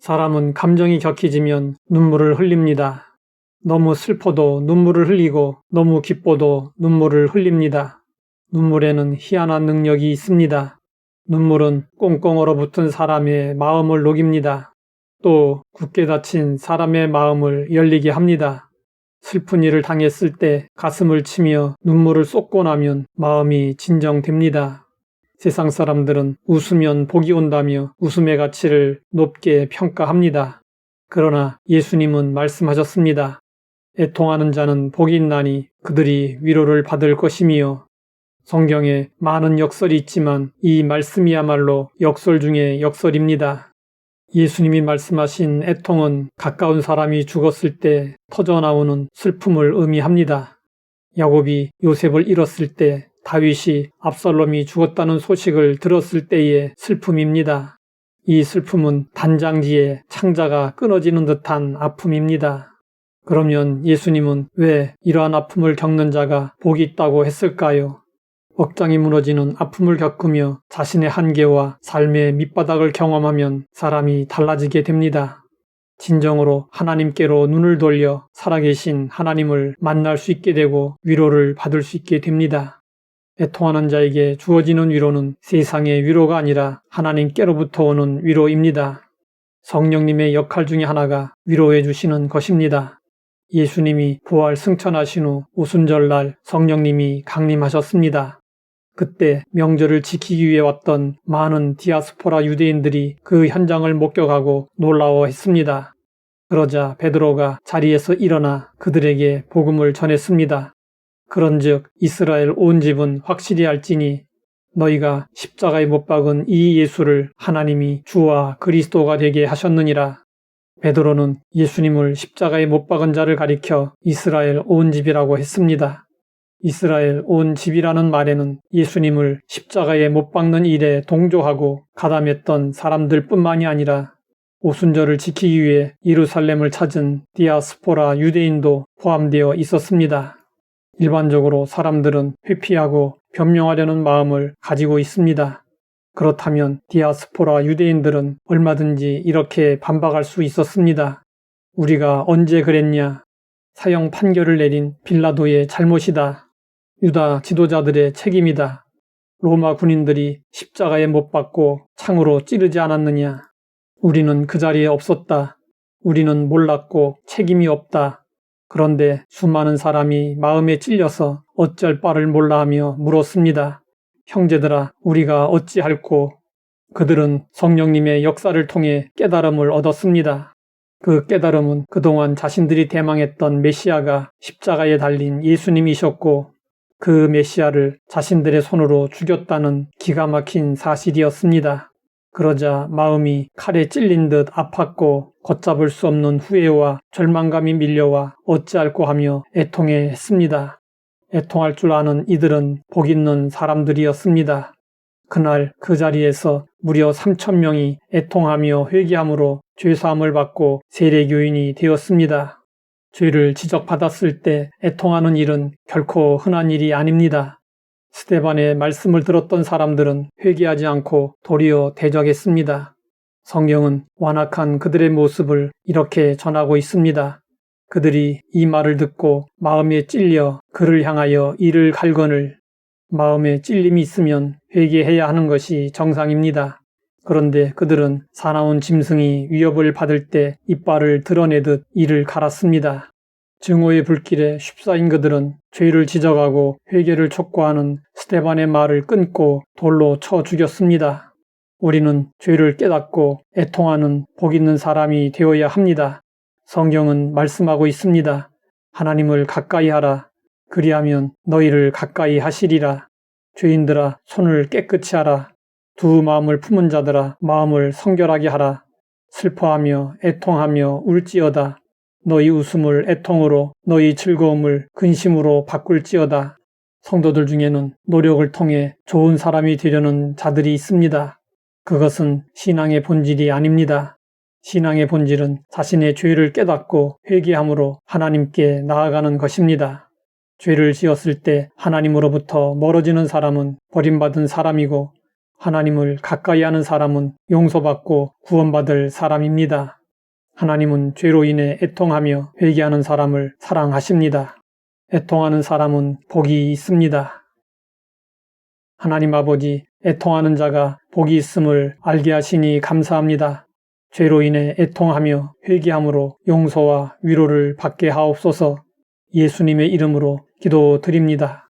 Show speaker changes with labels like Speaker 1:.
Speaker 1: 사람은 감정이 격해지면 눈물을 흘립니다. 너무 슬퍼도 눈물을 흘리고 너무 기뻐도 눈물을 흘립니다. 눈물에는 희한한 능력이 있습니다. 눈물은 꽁꽁 얼어붙은 사람의 마음을 녹입니다. 또 굳게 닫힌 사람의 마음을 열리게 합니다. 슬픈 일을 당했을 때 가슴을 치며 눈물을 쏟고 나면 마음이 진정됩니다. 세상 사람들은 웃으면 복이 온다며 웃음의 가치를 높게 평가합니다. 그러나 예수님은 말씀하셨습니다. 애통하는 자는 복이 있나니 그들이 위로를 받을 것이며 성경에 많은 역설이 있지만 이 말씀이야말로 역설 중의 역설입니다. 예수님이 말씀하신 애통은 가까운 사람이 죽었을 때 터져나오는 슬픔을 의미합니다. 야곱이 요셉을 잃었을 때 다윗이 압살롬이 죽었다는 소식을 들었을 때의 슬픔입니다. 이 슬픔은 단장지에 창자가 끊어지는 듯한 아픔입니다. 그러면 예수님은 왜 이러한 아픔을 겪는 자가 복이 있다고 했을까요? 억장이 무너지는 아픔을 겪으며 자신의 한계와 삶의 밑바닥을 경험하면 사람이 달라지게 됩니다. 진정으로 하나님께로 눈을 돌려 살아계신 하나님을 만날 수 있게 되고 위로를 받을 수 있게 됩니다. 애통하는 자에게 주어지는 위로는 세상의 위로가 아니라 하나님께로부터 오는 위로입니다. 성령님의 역할 중의 하나가 위로해 주시는 것입니다. 예수님이 부활 승천하신 후 오순절날 성령님이 강림하셨습니다. 그때 명절을 지키기 위해 왔던 많은 디아스포라 유대인들이 그 현장을 목격하고 놀라워했습니다. 그러자 베드로가 자리에서 일어나 그들에게 복음을 전했습니다. 그런즉 이스라엘 온 집은 확실히 알지니 너희가 십자가에 못 박은 이 예수를 하나님이 주와 그리스도가 되게 하셨느니라. 베드로는 예수님을 십자가에 못 박은 자를 가리켜 이스라엘 온 집이라고 했습니다. 이스라엘 온 집이라는 말에는 예수님을 십자가에 못 박는 일에 동조하고 가담했던 사람들 뿐만이 아니라 오순절을 지키기 위해 예루살렘을 찾은 디아스포라 유대인도 포함되어 있었습니다. 일반적으로 사람들은 회피하고 변명하려는 마음을 가지고 있습니다. 그렇다면 디아스포라 유대인들은 얼마든지 이렇게 반박할 수 있었습니다. 우리가 언제 그랬냐? 사형 판결을 내린 빌라도의 잘못이다. 유다 지도자들의 책임이다. 로마 군인들이 십자가에 못 박고 창으로 찌르지 않았느냐? 우리는 그 자리에 없었다. 우리는 몰랐고 책임이 없다. 그런데 수많은 사람이 마음에 찔려서 어쩔 바를 몰라 하며 물었습니다. 형제들아, 우리가 어찌할꼬? 그들은 성령님의 역사를 통해 깨달음을 얻었습니다. 그 깨달음은 그동안 자신들이 대망했던 메시아가 십자가에 달린 예수님이셨고 그 메시아를 자신들의 손으로 죽였다는 기가 막힌 사실이었습니다. 그러자 마음이 칼에 찔린 듯 아팠고 걷잡을 수 없는 후회와 절망감이 밀려와 어찌할꼬 하며 애통해 했습니다. 애통할 줄 아는 이들은 복 있는 사람들이었습니다. 그날 그 자리에서 무려 3천 명이 애통하며 회개함으로 죄사함을 받고 세례교인이 되었습니다. 죄를 지적받았을 때 애통하는 일은 결코 흔한 일이 아닙니다. 스테반의 말씀을 들었던 사람들은 회개하지 않고 도리어 대적했습니다. 성경은 완악한 그들의 모습을 이렇게 전하고 있습니다. 그들이 이 말을 듣고 마음에 찔려 그를 향하여 이를 갈거늘 마음에 찔림이 있으면 회개해야 하는 것이 정상입니다. 그런데 그들은 사나운 짐승이 위협을 받을 때 이빨을 드러내듯 이를 갈았습니다. 증오의 불길에 쉽사인 그들은 죄를 지적하고 회개를 촉구하는 스테반의 말을 끊고 돌로 쳐 죽였습니다. 우리는 죄를 깨닫고 애통하는 복 있는 사람이 되어야 합니다. 성경은 말씀하고 있습니다. 하나님을 가까이 하라. 그리하면 너희를 가까이 하시리라. 죄인들아 손을 깨끗이 하라. 두 마음을 품은 자들아 마음을 성결하게 하라. 슬퍼하며 애통하며 울지어다. 너희 웃음을 애통으로 너희 즐거움을 근심으로 바꿀지어다. 성도들 중에는 노력을 통해 좋은 사람이 되려는 자들이 있습니다. 그것은 신앙의 본질이 아닙니다. 신앙의 본질은 자신의 죄를 깨닫고 회개함으로 하나님께 나아가는 것입니다. 죄를 지었을 때 하나님으로부터 멀어지는 사람은 버림받은 사람이고 하나님을 가까이 하는 사람은 용서받고 구원받을 사람입니다. 하나님은 죄로 인해 애통하며 회개하는 사람을 사랑하십니다. 애통하는 사람은 복이 있습니다. 하나님 아버지, 애통하는 자가 복이 있음을 알게 하시니 감사합니다. 죄로 인해 애통하며 회개함으로 용서와 위로를 받게 하옵소서 예수님의 이름으로 기도드립니다.